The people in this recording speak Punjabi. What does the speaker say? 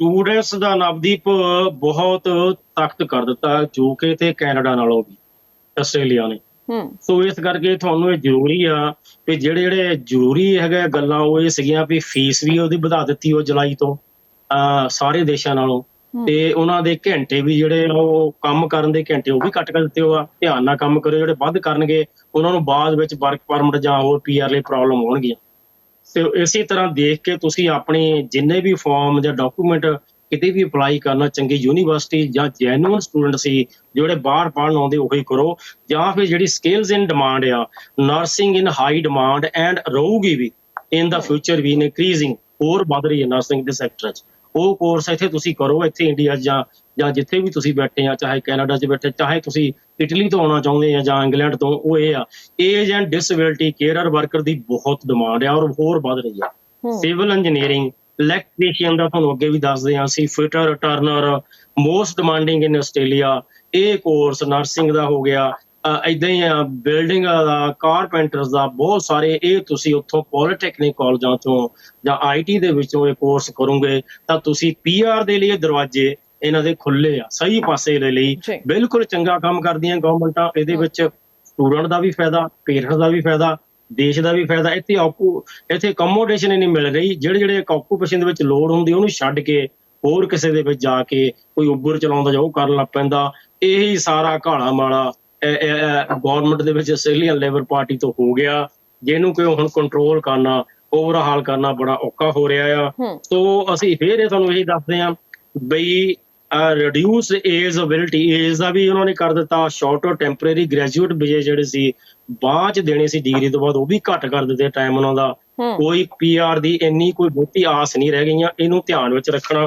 ਸਟੂਡੈਂਟਸ ਦਾ ਨਵਦੀਪ ਬਹੁਤ ਤਖਤ ਕਰ ਦਿੱਤਾ ਜੋ ਕਿ ਤੇ ਕੈਨੇਡਾ ਨਾਲੋਂ ਵੀ ਆਸਟ੍ਰੇਲੀਆ ਨੇ। ਹੂੰ। ਸੋ ਇਸ ਕਰਕੇ ਤੁਹਾਨੂੰ ਇਹ ਜ਼ਰੂਰੀ ਆ ਕਿ ਜਿਹੜੇ ਜਿਹੜੇ ਜ਼ਰੂਰੀ ਹੈਗਾ ਗੱਲਾਂ ਉਹ ਇਹ ਸੀਗੀਆਂ ਵੀ ਫੀਸ ਵੀ ਉਹਦੀ ਵਧਾ ਦਿੱਤੀ ਉਹ ਜੁਲਾਈ ਤੋਂ ਆ ਸਾਰੇ ਦੇਸ਼ਾਂ ਨਾਲੋਂ। ਤੇ ਉਹਨਾਂ ਦੇ ਘੰਟੇ ਵੀ ਜਿਹੜੇ ਆ ਉਹ ਕੰਮ ਕਰਨ ਦੇ ਘੰਟੇ ਉਹ ਵੀ ਕੱਟ ਕਰ ਦਿੱਤੇ ਹੋਆ ਧਿਆਨ ਨਾਲ ਕੰਮ ਕਰਿਓ ਜਿਹੜੇ ਵੱਧ ਕਰਨਗੇ ਉਹਨਾਂ ਨੂੰ ਬਾਅਦ ਵਿੱਚ ਵਰਕ ਪਰਮਿਟ ਜਾਂ ਹੋਰ ਪੀਆਰ ਲਈ ਪ੍ਰੋਬਲਮ ਹੋਣਗੀਆਂ। ਤੇ ਇਸੇ ਤਰ੍ਹਾਂ ਦੇਖ ਕੇ ਤੁਸੀਂ ਆਪਣੇ ਜਿੰਨੇ ਵੀ ਫਾਰਮ ਜਾਂ ਡਾਕੂਮੈਂਟ ਕਿਤੇ ਵੀ ਅਪਲਾਈ ਕਰਨਾ ਚੰਗੀ ਯੂਨੀਵਰਸਿਟੀ ਜਾਂ ਜੈਨੂਅਨ ਸਟੂਡੈਂਟ ਸੀ, ਜਿਹੜੇ ਬਾਹਰ ਪੜ੍ਹਨ ਆਉਂਦੇ ਉਹੀ ਕਰੋ, ਜਾਂ ਫਿਰ ਜਿਹੜੀ ਸਕਿੱਲਸ ਇਨ ਡਿਮਾਂਡ ਆ nursing in high demand and ਰਹੂਗੀ ਵੀ ਇਨ ਦਾ ਫਿਊਚਰ ਵੀ ਇਨਕਰੀਜ਼ਿੰਗ ਹੋਰ ਵੱਧ ਰਹੀ ਹੈ ਨਰਸਿੰਗ ਦੇ ਸੈਕਟਰ 'ਚ। ਉਹ ਕੋਰਸ ਇੱਥੇ ਤੁਸੀਂ ਕਰੋ ਇੱਥੇ ਇੰਡੀਆ ਜਾਂ ਜਾਂ ਜਿੱਥੇ ਵੀ ਤੁਸੀਂ ਬੈਠੇ ਆ ਚਾਹੇ ਕੈਨੇਡਾ 'ਚ ਬੈਠੇ ਚਾਹੇ ਤੁਸੀਂ ਇਟਲੀ ਤੋਂ ਆਉਣਾ ਚਾਹੁੰਦੇ ਆ ਜਾਂ ਇੰਗਲੈਂਡ ਤੋਂ ਉਹ ਇਹ ਆ age and disability carer worker ਦੀ ਬਹੁਤ ਡਿਮਾਂਡ ਆ ਔਰ ਹੋਰ ਵੱਧ ਰਹੀ ਆ। ਸਿਵਲ ਇੰਜੀਨੀਅਰਿੰਗ ਇਲੈਕਟ੍ਰੀਸ਼ੀਅਨ ਦਾ ਤੁਹਾਨੂੰ ਅੱਗੇ ਵੀ ਦੱਸਦੇ ਹਾਂ ਅਸੀਂ fitter turner most demanding in Australia ਇਹ ਕੋਰਸ ਨਰਸਿੰਗ ਦਾ ਹੋ ਗਿਆ ਇਦਾਂ ਹੀ ਬਿਲਡਿੰਗ ਦਾ ਕਾਰਪੈਂਟਰਸ ਦਾ ਬਹੁਤ ਸਾਰੇ ਇਹ ਤੁਸੀਂ ਉੱਥੋਂ ਪੋਲੀਟੈਕਨਿਕ ਕਾਲਜਾਂ ਤੋਂ ਜਾਂ ਆਈਟੀ ਦੇ ਵਿੱਚੋਂ ਇਹ ਕੋਰਸ ਕਰੋਗੇ ਤਾਂ ਤੁਸੀਂ ਪੀਆਰ ਦੇ ਲਈ ਦਰਵਾਜ਼ੇ ਇਹਨਾਂ ਦੇ ਖੁੱਲੇ ਆ ਸਹੀ ਪਾਸੇ ਦੇ ਲਈ ਬਿਲਕੁਲ ਚੰਗਾ ਕੰਮ ਕਰਦੀਆਂ ਗਵਰਨਮੈਂਟਾਂ ਇਹਦੇ ਵਿੱਚ ਸਟੂਡੈਂਟ ਦਾ ਵੀ ਫਾਇਦਾ ਪੇਰੈਂਟਸ ਦਾ ਵੀ ਫਾਇਦਾ ਦੇਸ਼ ਦਾ ਵੀ ਫਾਇਦਾ ਇੱਥੇ ਆਕੂ ਇੱਥੇ ਅਕੋਮੋਡੇਸ਼ਨ ਹੀ ਨਹੀਂ ਮਿਲ ਰਹੀ ਜਿਹੜੇ ਜਿਹੜੇ ਆਕੂਪੇਸ਼ਨ ਦੇ ਵਿੱਚ ਲੋੜ ਹੁੰਦੀ ਉਹਨੂੰ ਛੱਡ ਕੇ ਹੋਰ ਕਿਸੇ ਦੇ ਵਿੱਚ ਜਾ ਕੇ ਕੋਈ ਉੱਬਰ ਚਲਾਉਂਦਾ ਜਾਂ ਉਹ ਕਰਨ ਲੱਗ ਪੈਂਦਾ ਇਹੀ ਸਾਰਾ ਘਾਲਾ ਮਾਲਾ ਗਵਰਨਮੈਂਟ ਦੇ ਵਿੱਚ ਆਸਟ੍ਰੇਲੀਅਨ ਲੇਬਰ ਪਾਰਟੀ ਤੋਂ ਹੋ ਗਿਆ ਜਿਹਨੂੰ ਕਿ ਹੁਣ ਕੰਟਰੋਲ ਕਰਨਾ ਓਵਰਹਾਲ ਕਰਨਾ ਬੜਾ ਔਖਾ ਹੋ ਰਿਹਾ ਆ। ਸੋ ਅਸੀਂ ਫੇਰ ਇਹ ਤੁਹਾਨੂੰ ਇਹ ਦੱਸਦੇ ਹਾਂ ਬਈ ਰਿਡਿਊਸ ਏਜ ਅਬਿਲਿਟੀ ਏਜ ਦਾ ਵੀ ਉਹਨਾਂ ਨੇ ਕਰ ਦਿੱਤਾ ਸ਼ਾਰਟਰ ਟੈਂਪਰੇਰੀ ਗ੍ਰੈਜੂਏਟ ਵੀਜ਼ੇ ਜਿਹੜੇ ਸੀ ਬਾਅਦ ਚ ਦੇਣੇ ਸੀ ਡਿਗਰੀ ਤੋਂ ਬਾਅਦ ਉਹ ਵੀ ਘੱਟ ਕਰ ਦਿੱਤੇ ਟਾਈਮ ਉਹਨਾਂ ਦਾ। ਕੋਈ ਪੀਆਰ ਦੀ ਇੰਨੀ ਕੋਈ ਬਹੁਤੀ ਆਸ ਨਹੀਂ ਰਹਿ ਗਈਆਂ ਇਹਨੂੰ ਧਿਆਨ ਵਿੱਚ ਰੱਖਣਾ।